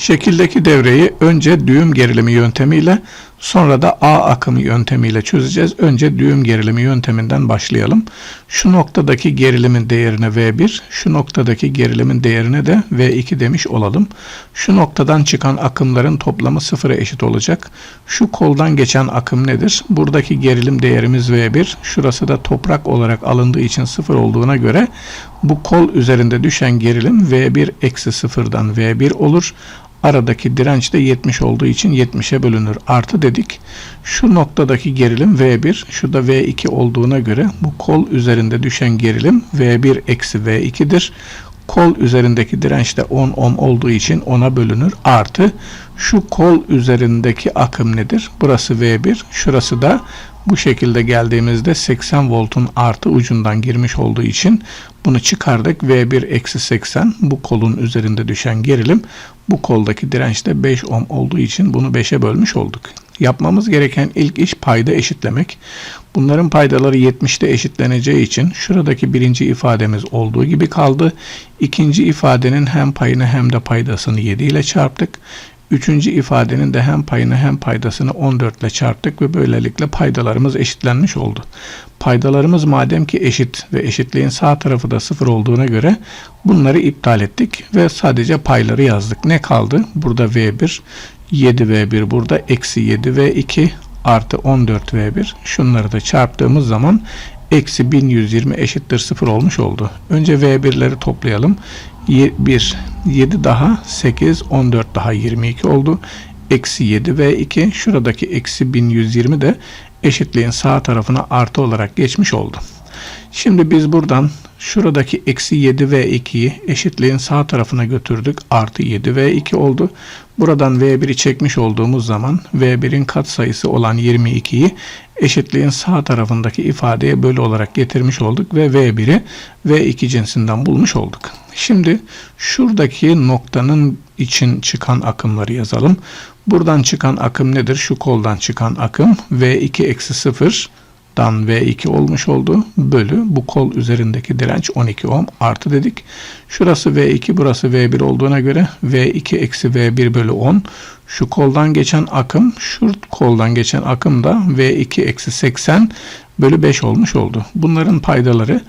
Şekildeki devreyi önce düğüm gerilimi yöntemiyle sonra da A akımı yöntemiyle çözeceğiz. Önce düğüm gerilimi yönteminden başlayalım. Şu noktadaki gerilimin değerine V1, şu noktadaki gerilimin değerine de V2 demiş olalım. Şu noktadan çıkan akımların toplamı sıfıra eşit olacak. Şu koldan geçen akım nedir? Buradaki gerilim değerimiz V1. Şurası da toprak olarak alındığı için sıfır olduğuna göre bu kol üzerinde düşen gerilim V1 eksi sıfırdan V1 olur. Aradaki direnç de 70 olduğu için 70'e bölünür. Artı dedik. Şu noktadaki gerilim V1, şu da V2 olduğuna göre bu kol üzerinde düşen gerilim V1 eksi V2'dir. Kol üzerindeki direnç de 10 ohm olduğu için 10'a bölünür. Artı şu kol üzerindeki akım nedir? Burası V1, şurası da bu şekilde geldiğimizde 80 voltun artı ucundan girmiş olduğu için bunu çıkardık. V1 eksi 80 bu kolun üzerinde düşen gerilim. Bu koldaki direnç de 5 ohm olduğu için bunu 5'e bölmüş olduk. Yapmamız gereken ilk iş payda eşitlemek. Bunların paydaları 70'te eşitleneceği için şuradaki birinci ifademiz olduğu gibi kaldı. İkinci ifadenin hem payını hem de paydasını 7 ile çarptık. Üçüncü ifadenin de hem payını hem paydasını 14 ile çarptık ve böylelikle paydalarımız eşitlenmiş oldu. Paydalarımız madem ki eşit ve eşitliğin sağ tarafı da sıfır olduğuna göre bunları iptal ettik ve sadece payları yazdık. Ne kaldı? Burada V1, 7V1 burada eksi 7V2 artı 14V1 şunları da çarptığımız zaman eksi 1120 eşittir 0 olmuş oldu. Önce V1'leri toplayalım. 1, 7 daha 8, 14 daha 22 oldu. Eksi 7 ve 2 şuradaki eksi 1120 de eşitliğin sağ tarafına artı olarak geçmiş oldu. Şimdi biz buradan şuradaki eksi 7 ve 2'yi eşitliğin sağ tarafına götürdük. Artı 7 ve 2 oldu. Buradan V1'i çekmiş olduğumuz zaman V1'in katsayısı olan 22'yi eşitliğin sağ tarafındaki ifadeye bölü olarak getirmiş olduk ve V1'i V2 cinsinden bulmuş olduk. Şimdi şuradaki noktanın için çıkan akımları yazalım. Buradan çıkan akım nedir? Şu koldan çıkan akım V2 eksi 0 dan V2 olmuş oldu. Bölü bu kol üzerindeki direnç 12 ohm artı dedik. Şurası V2 burası V1 olduğuna göre V2 eksi V1 bölü 10. Şu koldan geçen akım şu koldan geçen akım da V2 eksi 80 bölü 5 olmuş oldu. Bunların paydaları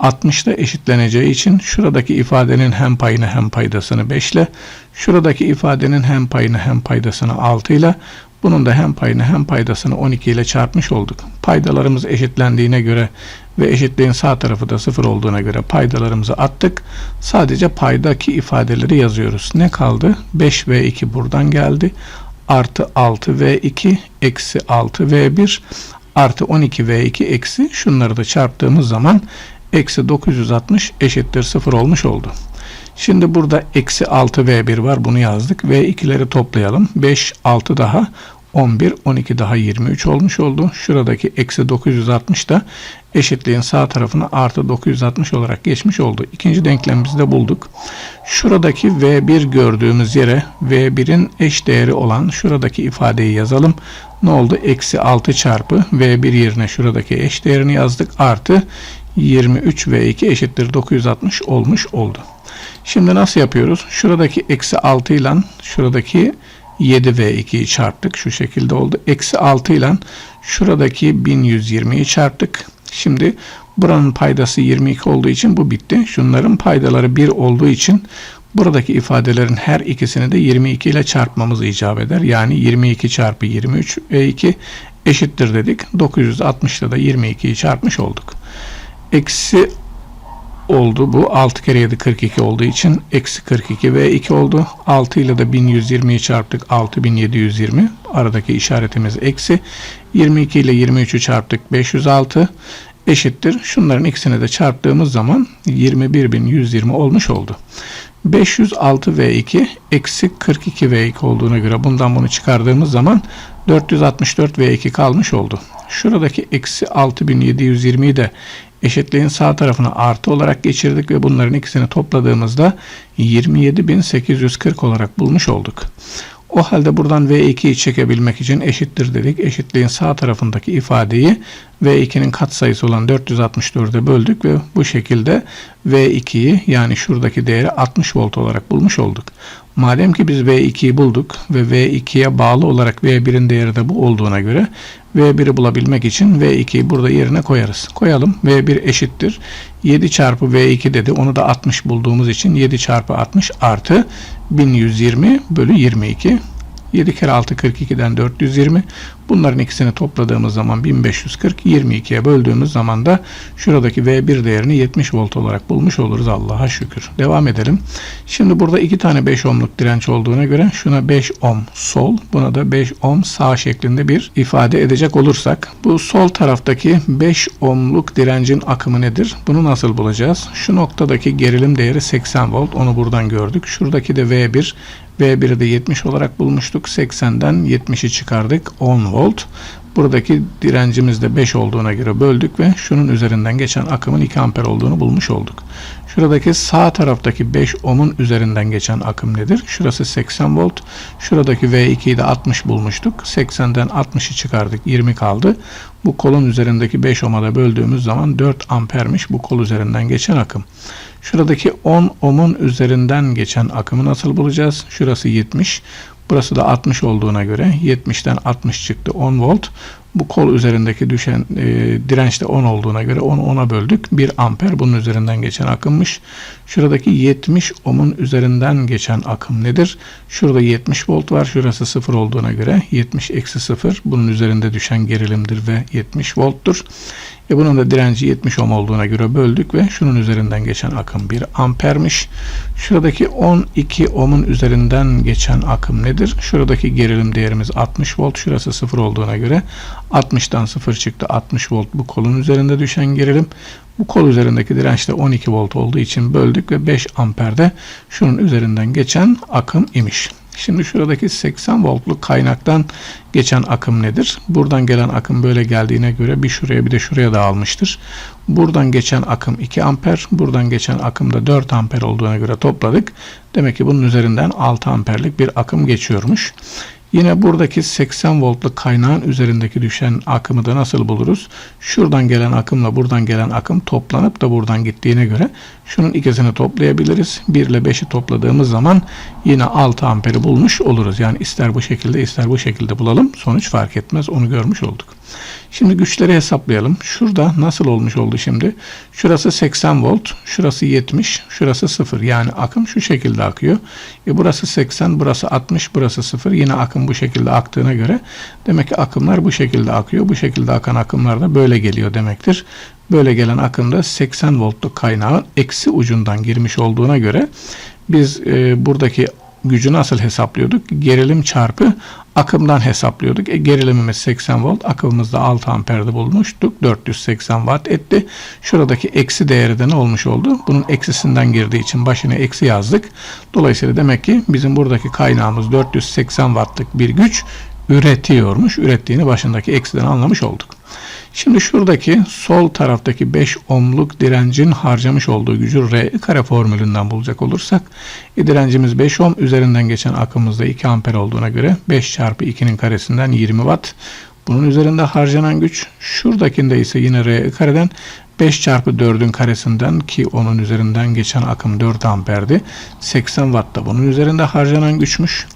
60'da eşitleneceği için şuradaki ifadenin hem payını hem paydasını 5 ile, şuradaki ifadenin hem payını hem paydasını 6 ile, bunun da hem payını hem paydasını 12 ile çarpmış olduk. Paydalarımız eşitlendiğine göre ve eşitliğin sağ tarafı da 0 olduğuna göre paydalarımızı attık. Sadece paydaki ifadeleri yazıyoruz. Ne kaldı? 5 v 2 buradan geldi. Artı 6 v 2 eksi 6 v 1 artı 12 v 2 eksi şunları da çarptığımız zaman eksi 960 eşittir 0 olmuş oldu. Şimdi burada eksi 6 V1 var. Bunu yazdık. V2'leri toplayalım. 5, 6 daha 11, 12 daha 23 olmuş oldu. Şuradaki eksi 960 da eşitliğin sağ tarafına artı 960 olarak geçmiş oldu. İkinci denklemimizi de bulduk. Şuradaki V1 gördüğümüz yere V1'in eş değeri olan şuradaki ifadeyi yazalım. Ne oldu? Eksi 6 çarpı V1 yerine şuradaki eş değerini yazdık. Artı 23 V2 eşittir 960 olmuş oldu. Şimdi nasıl yapıyoruz? Şuradaki eksi 6 ile şuradaki 7 ve 2'yi çarptık. Şu şekilde oldu. Eksi 6 ile şuradaki 1120'yi çarptık. Şimdi buranın paydası 22 olduğu için bu bitti. Şunların paydaları 1 olduğu için buradaki ifadelerin her ikisini de 22 ile çarpmamız icap eder. Yani 22 çarpı 23 ve 2 eşittir dedik. 960'da da 22'yi çarpmış olduk. Eksi oldu. Bu 6 kere 7 42 olduğu için eksi 42 ve 2 oldu. 6 ile de 1120'yi çarptık. 6720. Aradaki işaretimiz eksi. 22 ile 23'ü çarptık. 506 eşittir. Şunların ikisini de çarptığımız zaman 21120 olmuş oldu. 506 V2 eksi 42 V2 olduğuna göre bundan bunu çıkardığımız zaman 464 V2 kalmış oldu. Şuradaki eksi 6720'yi de eşitliğin sağ tarafına artı olarak geçirdik ve bunların ikisini topladığımızda 27.840 olarak bulmuş olduk. O halde buradan V2'yi çekebilmek için eşittir dedik. Eşitliğin sağ tarafındaki ifadeyi V2'nin katsayısı olan 464'e böldük ve bu şekilde V2'yi yani şuradaki değeri 60 volt olarak bulmuş olduk. Madem ki biz V2'yi bulduk ve V2'ye bağlı olarak V1'in değeri de bu olduğuna göre V1'i bulabilmek için V2'yi burada yerine koyarız. Koyalım. V1 eşittir. 7 çarpı V2 dedi. Onu da 60 bulduğumuz için 7 çarpı 60 artı 1120 bölü 22. 7 kere 6 42'den 420. Bunların ikisini topladığımız zaman 1540. 22'ye böldüğümüz zaman da şuradaki V1 değerini 70 volt olarak bulmuş oluruz Allah'a şükür. Devam edelim. Şimdi burada iki tane 5 ohmluk direnç olduğuna göre şuna 5 ohm sol, buna da 5 ohm sağ şeklinde bir ifade edecek olursak bu sol taraftaki 5 ohmluk direncin akımı nedir? Bunu nasıl bulacağız? Şu noktadaki gerilim değeri 80 volt. Onu buradan gördük. Şuradaki de V1 V1'i de 70 olarak bulmuştuk. 80'den 70'i çıkardık. 10 volt. Buradaki direncimiz de 5 olduğuna göre böldük ve şunun üzerinden geçen akımın 2 amper olduğunu bulmuş olduk. Şuradaki sağ taraftaki 5 ohm'un üzerinden geçen akım nedir? Şurası 80 volt. Şuradaki V2'yi de 60 bulmuştuk. 80'den 60'ı çıkardık. 20 kaldı. Bu kolun üzerindeki 5 ohm'a da böldüğümüz zaman 4 ampermiş bu kol üzerinden geçen akım. Şuradaki 10 ohm'un üzerinden geçen akımı nasıl bulacağız? Şurası 70. Burası da 60 olduğuna göre 70'ten 60 çıktı 10 volt. Bu kol üzerindeki düşen e, direnç de 10 olduğuna göre onu 10'a böldük. 1 amper bunun üzerinden geçen akımmış. Şuradaki 70 ohm'un üzerinden geçen akım nedir? Şurada 70 volt var. Şurası 0 olduğuna göre 70 eksi 0 bunun üzerinde düşen gerilimdir ve 70 volttur. E bunun da direnci 70 ohm olduğuna göre böldük ve şunun üzerinden geçen akım 1 ampermiş. Şuradaki 12 ohm'un üzerinden geçen akım nedir? Şuradaki gerilim değerimiz 60 volt. Şurası 0 olduğuna göre 60'tan 0 çıktı. 60 volt bu kolun üzerinde düşen gerilim. Bu kol üzerindeki direnç de 12 volt olduğu için böldük ve 5 amperde şunun üzerinden geçen akım imiş. Şimdi şuradaki 80 voltluk kaynaktan geçen akım nedir? Buradan gelen akım böyle geldiğine göre bir şuraya bir de şuraya dağılmıştır. Buradan geçen akım 2 amper, buradan geçen akım da 4 amper olduğuna göre topladık. Demek ki bunun üzerinden 6 amperlik bir akım geçiyormuş. Yine buradaki 80 voltluk kaynağın üzerindeki düşen akımı da nasıl buluruz? Şuradan gelen akımla buradan gelen akım toplanıp da buradan gittiğine göre şunun ikisini toplayabiliriz. 1 ile 5'i topladığımız zaman yine 6 amperi bulmuş oluruz. Yani ister bu şekilde ister bu şekilde bulalım. Sonuç fark etmez. Onu görmüş olduk. Şimdi güçleri hesaplayalım. Şurada nasıl olmuş oldu şimdi? Şurası 80 volt, şurası 70, şurası 0. Yani akım şu şekilde akıyor. E burası 80, burası 60, burası 0. Yine akım bu şekilde aktığına göre demek ki akımlar bu şekilde akıyor. Bu şekilde akan akımlar da böyle geliyor demektir. Böyle gelen akımda 80 voltluk kaynağın eksi ucundan girmiş olduğuna göre biz e, buradaki gücü nasıl hesaplıyorduk? Gerilim çarpı akımdan hesaplıyorduk. E, gerilimimiz 80 volt, akımımız da 6 amperde bulmuştuk. 480 watt etti. Şuradaki eksi değeri de ne olmuş oldu? Bunun eksisinden girdiği için başına eksi yazdık. Dolayısıyla demek ki bizim buradaki kaynağımız 480 wattlık bir güç üretiyormuş. Ürettiğini başındaki eksiden anlamış olduk. Şimdi şuradaki sol taraftaki 5 ohmluk direncin harcamış olduğu gücü R kare formülünden bulacak olursak e, direncimiz 5 ohm üzerinden geçen akımımızda 2 amper olduğuna göre 5 çarpı 2'nin karesinden 20 watt. Bunun üzerinde harcanan güç şuradakinde ise yine R kareden 5 çarpı 4'ün karesinden ki onun üzerinden geçen akım 4 amperdi. 80 watt da bunun üzerinde harcanan güçmüş.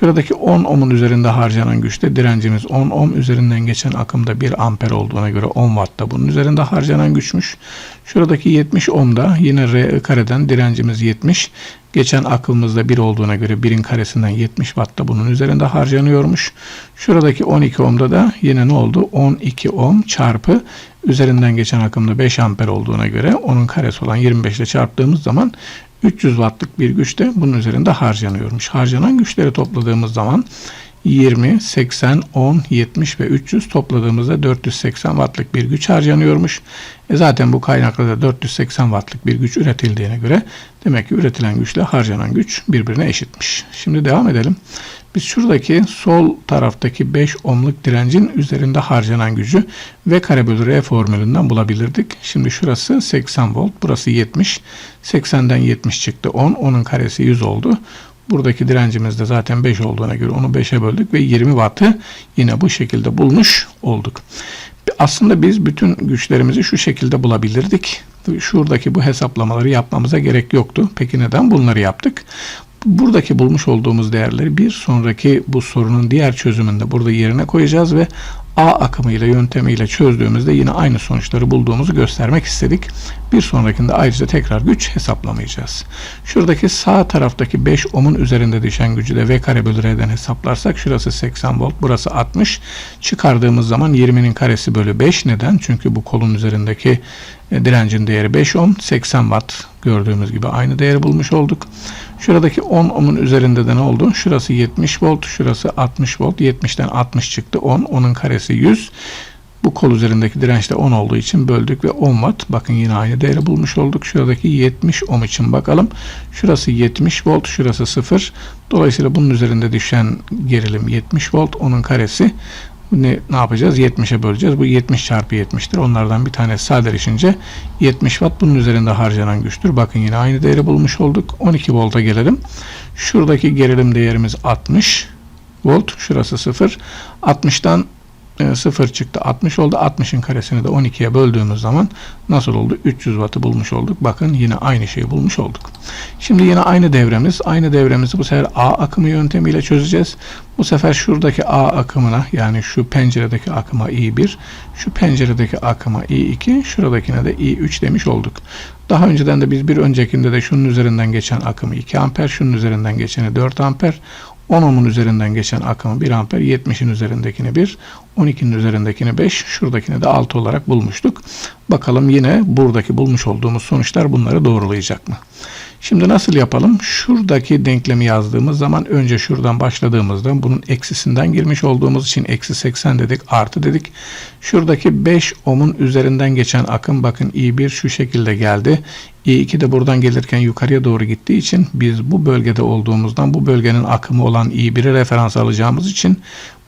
Şuradaki 10 ohm'un üzerinde harcanan güçte direncimiz 10 ohm üzerinden geçen akımda 1 amper olduğuna göre 10 watt da bunun üzerinde harcanan güçmüş. Şuradaki 70 ohm'da yine R kareden direncimiz 70. Geçen akımımızda 1 olduğuna göre 1'in karesinden 70 watt da bunun üzerinde harcanıyormuş. Şuradaki 12 ohm'da da yine ne oldu? 12 ohm çarpı üzerinden geçen akımda 5 amper olduğuna göre onun karesi olan 25 ile çarptığımız zaman 300 wattlık bir güç de bunun üzerinde harcanıyormuş. Harcanan güçleri topladığımız zaman 20, 80, 10, 70 ve 300 topladığımızda 480 wattlık bir güç harcanıyormuş. E zaten bu kaynakla da 480 wattlık bir güç üretildiğine göre demek ki üretilen güçle harcanan güç birbirine eşitmiş. Şimdi devam edelim. Biz şuradaki sol taraftaki 5 ohmluk direncin üzerinde harcanan gücü V kare bölü R formülünden bulabilirdik. Şimdi şurası 80 volt, burası 70. 80'den 70 çıktı 10, onun karesi 100 oldu. Buradaki direncimiz de zaten 5 olduğuna göre onu 5'e böldük ve 20 wattı yine bu şekilde bulmuş olduk. Aslında biz bütün güçlerimizi şu şekilde bulabilirdik. Şuradaki bu hesaplamaları yapmamıza gerek yoktu. Peki neden bunları yaptık? Buradaki bulmuş olduğumuz değerleri bir sonraki bu sorunun diğer çözümünde burada yerine koyacağız ve A akımıyla yöntemiyle çözdüğümüzde yine aynı sonuçları bulduğumuzu göstermek istedik. Bir sonrakinde ayrıca tekrar güç hesaplamayacağız. Şuradaki sağ taraftaki 5 ohmun üzerinde düşen gücü de V kare bölü R'den hesaplarsak şurası 80 volt burası 60. Çıkardığımız zaman 20'nin karesi bölü 5 neden? Çünkü bu kolun üzerindeki e, direncin değeri 5 ohm 80 watt gördüğümüz gibi aynı değeri bulmuş olduk. Şuradaki 10 ohmun üzerinde de ne oldu? Şurası 70 volt, şurası 60 volt. 70'ten 60 çıktı 10. Onun karesi 100. Bu kol üzerindeki direnç de 10 olduğu için böldük ve 10 watt. Bakın yine aynı değeri bulmuş olduk. Şuradaki 70 ohm için bakalım. Şurası 70 volt, şurası 0. Dolayısıyla bunun üzerinde düşen gerilim 70 volt. Onun karesi ne, ne yapacağız? 70'e böleceğiz. Bu 70 çarpı 70'tir. Onlardan bir tane sadeleşince 70 watt bunun üzerinde harcanan güçtür. Bakın yine aynı değeri bulmuş olduk. 12 volta gelelim. Şuradaki gerilim değerimiz 60 volt. Şurası 0. 60'tan 0 e, çıktı 60 oldu. 60'ın karesini de 12'ye böldüğümüz zaman nasıl oldu? 300 wattı bulmuş olduk. Bakın yine aynı şeyi bulmuş olduk. Şimdi yine aynı devremiz. Aynı devremizi bu sefer A akımı yöntemiyle çözeceğiz. Bu sefer şuradaki A akımına yani şu penceredeki akıma I1, şu penceredeki akıma I2, şuradakine de I3 demiş olduk. Daha önceden de biz bir öncekinde de şunun üzerinden geçen akımı 2 amper, şunun üzerinden geçeni 4 amper, 10 ohmun üzerinden geçen akımı 1 amper, 70'in üzerindekini 1, 12'nin üzerindekini 5, şuradakini de 6 olarak bulmuştuk. Bakalım yine buradaki bulmuş olduğumuz sonuçlar bunları doğrulayacak mı? Şimdi nasıl yapalım? Şuradaki denklemi yazdığımız zaman önce şuradan başladığımızda bunun eksisinden girmiş olduğumuz için eksi 80 dedik artı dedik. Şuradaki 5 ohmun üzerinden geçen akım bakın I1 şu şekilde geldi. I2 de buradan gelirken yukarıya doğru gittiği için biz bu bölgede olduğumuzdan bu bölgenin akımı olan I1'i referans alacağımız için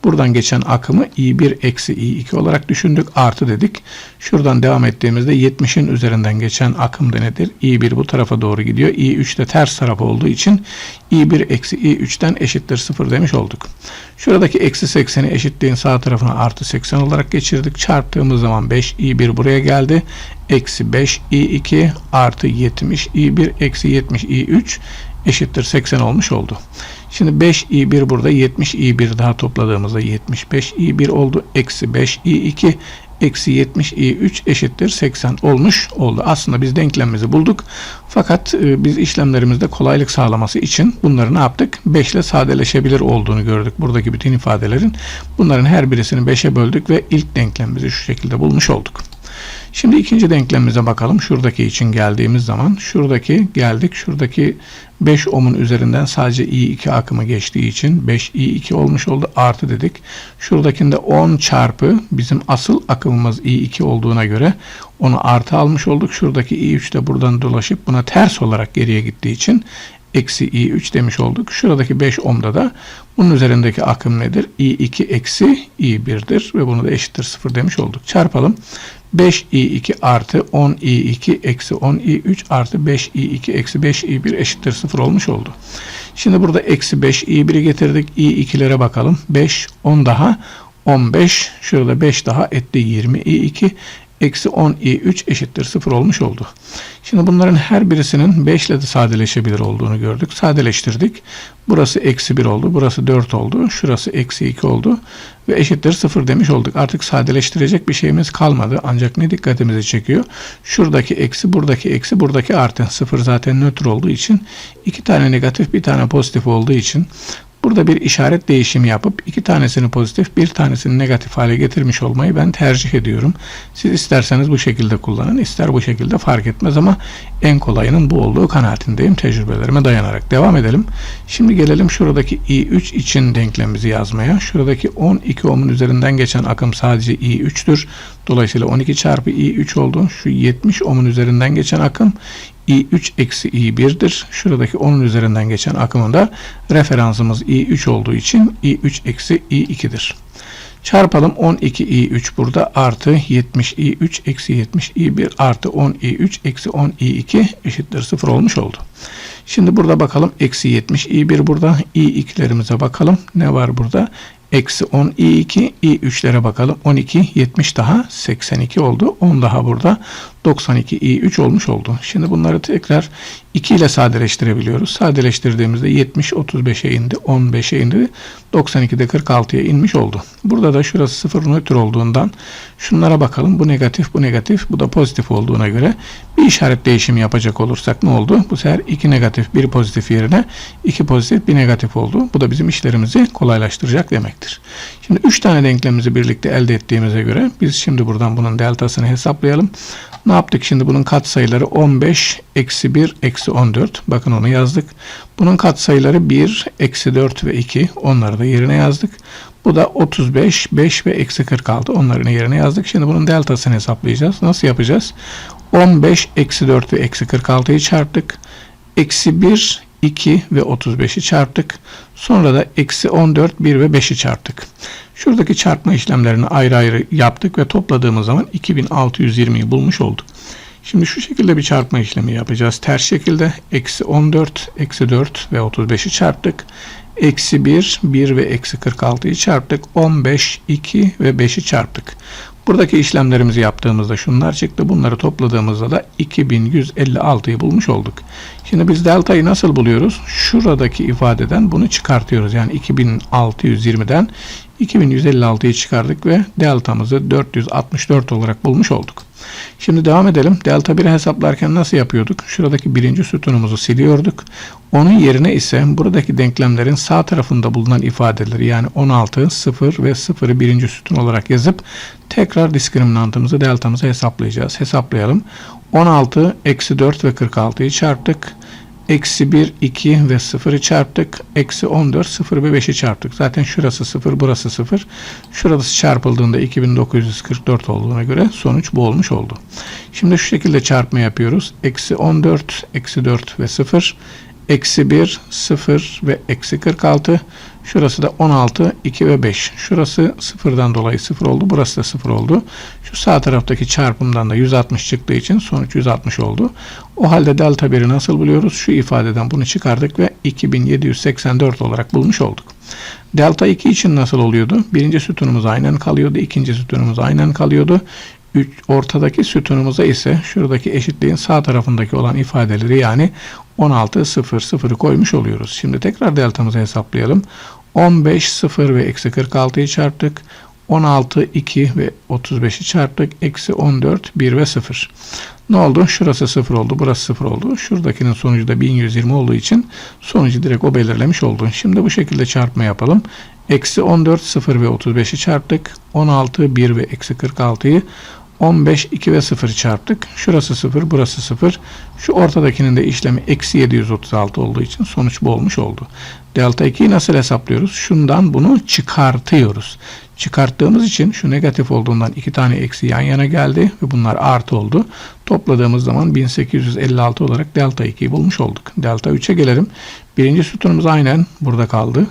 Buradan geçen akımı i1 eksi i2 olarak düşündük. Artı dedik. Şuradan devam ettiğimizde 70'in üzerinden geçen akım da nedir? i1 bu tarafa doğru gidiyor. i3 de ters taraf olduğu için i1 eksi i3'ten eşittir 0 demiş olduk. Şuradaki eksi 80'i eşitliğin sağ tarafına artı 80 olarak geçirdik. Çarptığımız zaman 5 i1 buraya geldi. Eksi 5 i2 artı 70 i1 eksi 70 i3 eşittir 80 olmuş oldu. Şimdi 5 i1 burada 70 i1 daha topladığımızda 75 i1 oldu. Eksi 5 i2 eksi 70 i3 eşittir 80 olmuş oldu. Aslında biz denklemimizi bulduk. Fakat e, biz işlemlerimizde kolaylık sağlaması için bunları ne yaptık? 5 ile sadeleşebilir olduğunu gördük. Buradaki bütün ifadelerin bunların her birisini 5'e böldük ve ilk denklemimizi şu şekilde bulmuş olduk. Şimdi ikinci denklemimize bakalım. Şuradaki için geldiğimiz zaman şuradaki geldik. Şuradaki 5 ohmun üzerinden sadece I2 akımı geçtiği için 5 I2 olmuş oldu. Artı dedik. Şuradakinde 10 çarpı bizim asıl akımımız I2 olduğuna göre onu artı almış olduk. Şuradaki I3 de buradan dolaşıp buna ters olarak geriye gittiği için eksi i3 demiş olduk. Şuradaki 5 ohmda da bunun üzerindeki akım nedir? i2 eksi i1'dir ve bunu da eşittir 0 demiş olduk. Çarpalım. 5i2 artı 10i2 eksi 10i3 artı 5i2 eksi 5i1 eşittir 0 olmuş oldu. Şimdi burada eksi 5i1'i getirdik. i2'lere bakalım. 5, 10 daha 15. Şurada 5 daha etti 20 i2 eksi 10 i3 eşittir 0 olmuş oldu. Şimdi bunların her birisinin 5 ile de sadeleşebilir olduğunu gördük. Sadeleştirdik. Burası eksi 1 oldu. Burası 4 oldu. Şurası eksi 2 oldu. Ve eşittir 0 demiş olduk. Artık sadeleştirecek bir şeyimiz kalmadı. Ancak ne dikkatimizi çekiyor? Şuradaki eksi, buradaki eksi, buradaki artı. 0 zaten nötr olduğu için iki tane negatif, bir tane pozitif olduğu için Burada bir işaret değişimi yapıp iki tanesini pozitif bir tanesini negatif hale getirmiş olmayı ben tercih ediyorum. Siz isterseniz bu şekilde kullanın ister bu şekilde fark etmez ama en kolayının bu olduğu kanaatindeyim tecrübelerime dayanarak. Devam edelim. Şimdi gelelim şuradaki i3 için denklemimizi yazmaya. Şuradaki 12 ohmun üzerinden geçen akım sadece i3'tür. Dolayısıyla 12 çarpı i3 oldu. Şu 70 ohmun üzerinden geçen akım i3 eksi i1'dir. Şuradaki 10'un üzerinden geçen akımında referansımız i3 olduğu için i3 eksi i2'dir. Çarpalım 12 i3 burada artı 70 i3 eksi 70 i1 artı 10 i3 eksi 10 i2 eşittir 0 olmuş oldu. Şimdi burada bakalım eksi 70 i1 burada i2'lerimize bakalım. Ne var burada? Eksi 10 i2, i3'lere bakalım. 12, 70 daha 82 oldu. 10 daha burada 92 i3 olmuş oldu. Şimdi bunları tekrar 2 ile sadeleştirebiliyoruz. Sadeleştirdiğimizde 70 35'e indi, 15'e indi, 92'de 46'ya inmiş oldu. Burada da şurası 0 nötr olduğundan şunlara bakalım. Bu negatif, bu negatif, bu da pozitif olduğuna göre bir işaret değişimi yapacak olursak ne oldu? Bu sefer 2 negatif, 1 pozitif yerine 2 pozitif, 1 negatif oldu. Bu da bizim işlerimizi kolaylaştıracak demektir. Şimdi 3 tane denklemimizi birlikte elde ettiğimize göre biz şimdi buradan bunun deltasını hesaplayalım. Ne yaptık şimdi bunun katsayıları 15 eksi 1 eksi 14 bakın onu yazdık. Bunun katsayıları 1 eksi 4 ve 2 onları da yerine yazdık. Bu da 35 5 ve eksi 46 onların yerine yazdık. Şimdi bunun deltasını hesaplayacağız. Nasıl yapacağız? 15 eksi 4 ve eksi 46'yı çarptık. Eksi 1 2 ve 35'i çarptık. Sonra da eksi 14, 1 ve 5'i çarptık. Şuradaki çarpma işlemlerini ayrı ayrı yaptık ve topladığımız zaman 2620'yi bulmuş olduk. Şimdi şu şekilde bir çarpma işlemi yapacağız. Ters şekilde eksi 14, eksi 4 ve 35'i çarptık. Eksi 1, 1 ve eksi 46'yı çarptık. 15, 2 ve 5'i çarptık. Buradaki işlemlerimizi yaptığımızda şunlar çıktı. Bunları topladığımızda da 2156'yı bulmuş olduk. Şimdi biz deltayı nasıl buluyoruz? Şuradaki ifadeden bunu çıkartıyoruz. Yani 2620'den 2156'yı çıkardık ve deltamızı 464 olarak bulmuş olduk. Şimdi devam edelim. Delta 1'i hesaplarken nasıl yapıyorduk? Şuradaki birinci sütunumuzu siliyorduk. Onun yerine ise buradaki denklemlerin sağ tarafında bulunan ifadeleri yani 16, 0 ve 0'ı birinci sütun olarak yazıp tekrar diskriminantımızı deltamızı hesaplayacağız. Hesaplayalım. 16, eksi 4 ve 46'yı çarptık. Eksi 1, 2 ve 0'ı çarptık. Eksi 14, 0 ve 5'i çarptık. Zaten şurası 0, burası 0. Şurası çarpıldığında 2944 olduğuna göre sonuç bu olmuş oldu. Şimdi şu şekilde çarpma yapıyoruz. Eksi 14, eksi 4 ve 0. Eksi 1, 0 ve eksi 46. Şurası da 16, 2 ve 5. Şurası sıfırdan dolayı 0 oldu. Burası da 0 oldu. Şu sağ taraftaki çarpımdan da 160 çıktığı için sonuç 160 oldu. O halde delta 1'i nasıl buluyoruz? Şu ifadeden bunu çıkardık ve 2784 olarak bulmuş olduk. Delta 2 için nasıl oluyordu? Birinci sütunumuz aynen kalıyordu. ikinci sütunumuz aynen kalıyordu. Üç, ortadaki sütunumuza ise şuradaki eşitliğin sağ tarafındaki olan ifadeleri yani 16 0 0'ı koymuş oluyoruz. Şimdi tekrar deltamızı hesaplayalım. 15 0 ve eksi 46'yı çarptık. 16 2 ve 35'i çarptık. Eksi 14 1 ve 0. Ne oldu? Şurası 0 oldu. Burası 0 oldu. Şuradakinin sonucu da 1120 olduğu için sonucu direkt o belirlemiş oldu. Şimdi bu şekilde çarpma yapalım. Eksi 14 0 ve 35'i çarptık. 16 1 ve eksi 46'yı 15, 2 ve 0'ı çarptık. Şurası 0, burası 0. Şu ortadakinin de işlemi eksi 736 olduğu için sonuç bu olmuş oldu. Delta 2'yi nasıl hesaplıyoruz? Şundan bunu çıkartıyoruz. Çıkarttığımız için şu negatif olduğundan iki tane eksi yan yana geldi ve bunlar artı oldu. Topladığımız zaman 1856 olarak delta 2'yi bulmuş olduk. Delta 3'e gelelim. Birinci sütunumuz aynen burada kaldı.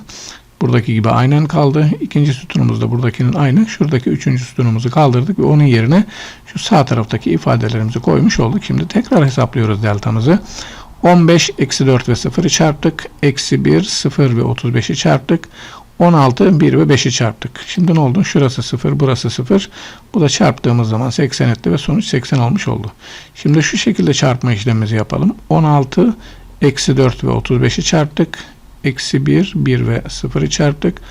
Buradaki gibi aynen kaldı. İkinci sütunumuz da buradakinin aynı. Şuradaki üçüncü sütunumuzu kaldırdık ve onun yerine şu sağ taraftaki ifadelerimizi koymuş olduk. Şimdi tekrar hesaplıyoruz deltamızı. 15 eksi 4 ve 0'ı çarptık. Eksi 1, 0 ve 35'i çarptık. 16, 1 ve 5'i çarptık. Şimdi ne oldu? Şurası 0, burası 0. Bu da çarptığımız zaman 80 etti ve sonuç 80 olmuş oldu. Şimdi şu şekilde çarpma işlemimizi yapalım. 16, eksi 4 ve 35'i çarptık eksi 1, 1 ve 0'ı çarptık.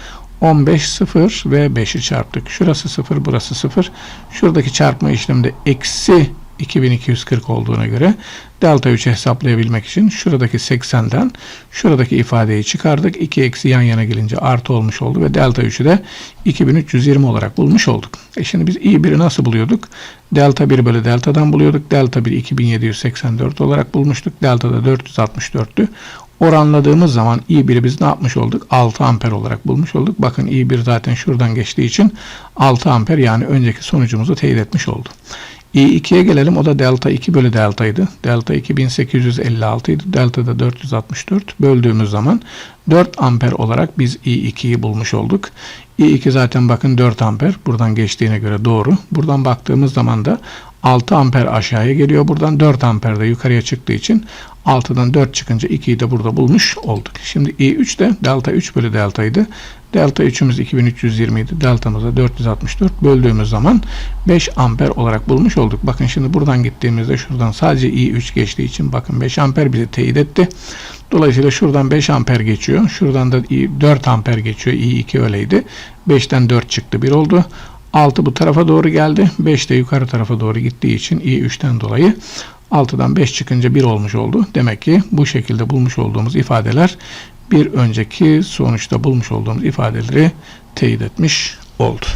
15, 0 ve 5'i çarptık. Şurası 0, burası 0. Şuradaki çarpma işleminde eksi 2240 olduğuna göre delta 3'ü hesaplayabilmek için şuradaki 80'den şuradaki ifadeyi çıkardık. 2 eksi yan yana gelince artı olmuş oldu ve delta 3'ü de 2320 olarak bulmuş olduk. E şimdi biz i1'i nasıl buluyorduk? Delta 1 bölü delta'dan buluyorduk. Delta 1 2784 olarak bulmuştuk. Delta da 464'tü oranladığımız zaman i1'i biz ne yapmış olduk? 6 amper olarak bulmuş olduk. Bakın i1 zaten şuradan geçtiği için 6 amper yani önceki sonucumuzu teyit etmiş oldu. i2'ye gelelim. O da delta 2 bölü deltaydı. Delta 2 1856 idi. Delta da 464. Böldüğümüz zaman 4 amper olarak biz i2'yi bulmuş olduk. i2 zaten bakın 4 amper. Buradan geçtiğine göre doğru. Buradan baktığımız zaman da 6 amper aşağıya geliyor. Buradan 4 amper de yukarıya çıktığı için 6'dan 4 çıkınca 2'yi de burada bulmuş olduk. Şimdi I3 de delta 3 bölü deltaydı. Delta 3'ümüz 2320 idi. Deltamıza 464 böldüğümüz zaman 5 amper olarak bulmuş olduk. Bakın şimdi buradan gittiğimizde şuradan sadece I3 geçtiği için bakın 5 amper bizi teyit etti. Dolayısıyla şuradan 5 amper geçiyor. Şuradan da 4 amper geçiyor. I2 öyleydi. 5'ten 4 çıktı 1 oldu. 6 bu tarafa doğru geldi. 5 de yukarı tarafa doğru gittiği için i3'ten dolayı 6'dan 5 çıkınca 1 olmuş oldu. Demek ki bu şekilde bulmuş olduğumuz ifadeler bir önceki sonuçta bulmuş olduğumuz ifadeleri teyit etmiş oldu.